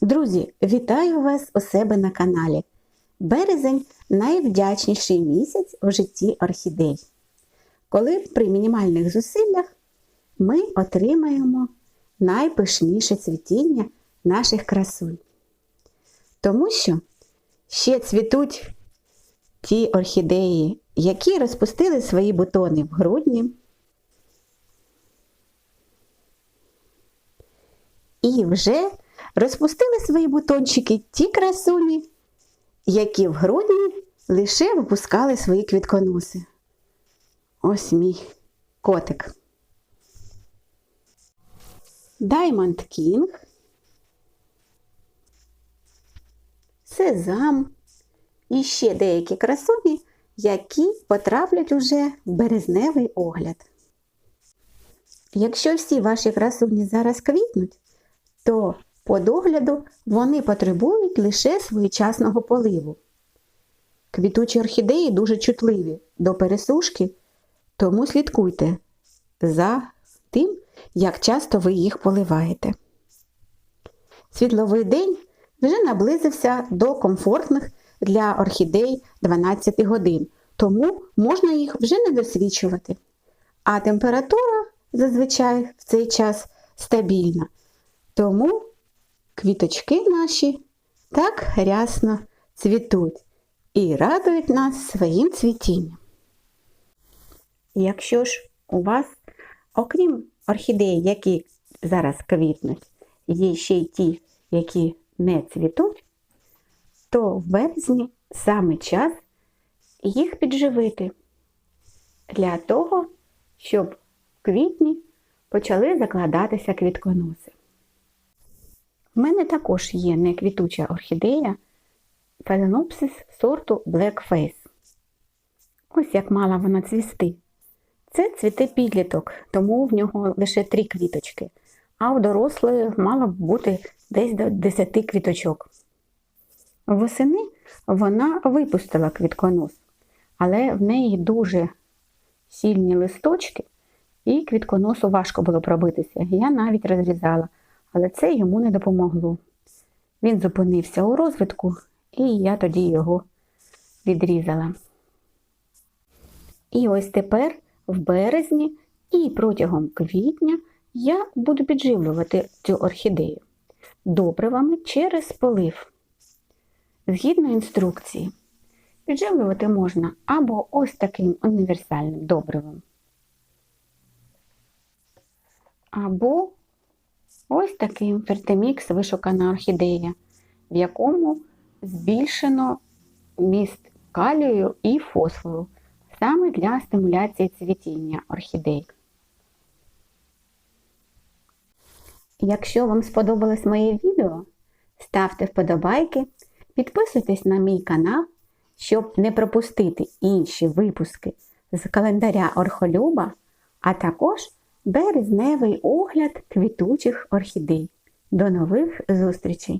Друзі, вітаю вас у себе на каналі. Березень найвдячніший місяць в житті орхідей. Коли при мінімальних зусиллях ми отримаємо найпишніше цвітіння наших красунь. Тому що ще цвітуть ті орхідеї, які розпустили свої бутони в грудні. І вже розпустили свої бутончики ті красуні, які в грудні лише випускали свої квітконоси. Ось мій котик. Diamond King, Сезам і ще деякі красуні, які потраплять уже в березневий огляд. Якщо всі ваші красуні зараз квітнуть, то по догляду вони потребують лише своєчасного поливу. Квітучі орхідеї дуже чутливі до пересушки, тому слідкуйте за тим, як часто ви їх поливаєте. Світловий день вже наблизився до комфортних для орхідей 12 годин, тому можна їх вже не досвідчувати. А температура зазвичай в цей час стабільна. Тому квіточки наші так рясно цвітуть і радують нас своїм цвітінням. Якщо ж у вас, окрім орхідей, які зараз квітнуть, є ще й ті, які не цвітуть, то в березні саме час їх підживити для того, щоб в квітні почали закладатися квітконоси. У мене також є неквітуча орхідея Phalaenopsis сорту Black Face. Ось як мала вона цвісти. Це цвіте підліток, тому в нього лише три квіточки, а у дорослої мало б бути десь до 10 квіточок. Восени вона випустила квітконос, але в неї дуже сильні листочки, і квітконосу важко було пробитися. Я навіть розрізала, але це йому не допомогло. Він зупинився у розвитку, і я тоді його відрізала. І ось тепер, в березні і протягом квітня, я буду підживлювати цю орхідею добривами через полив. Згідно інструкції, підживлювати можна або ось таким універсальним добривом, або ось таким фертемікс вишукана орхідея, в якому збільшено міст калію і фосфору саме для стимуляції цвітіння орхідей. Якщо вам сподобалось моє відео, ставте вподобайки, підписуйтесь на мій канал, щоб не пропустити інші випуски з календаря Орхолюба, а також березневий огляд квітучих орхідей. До нових зустрічей!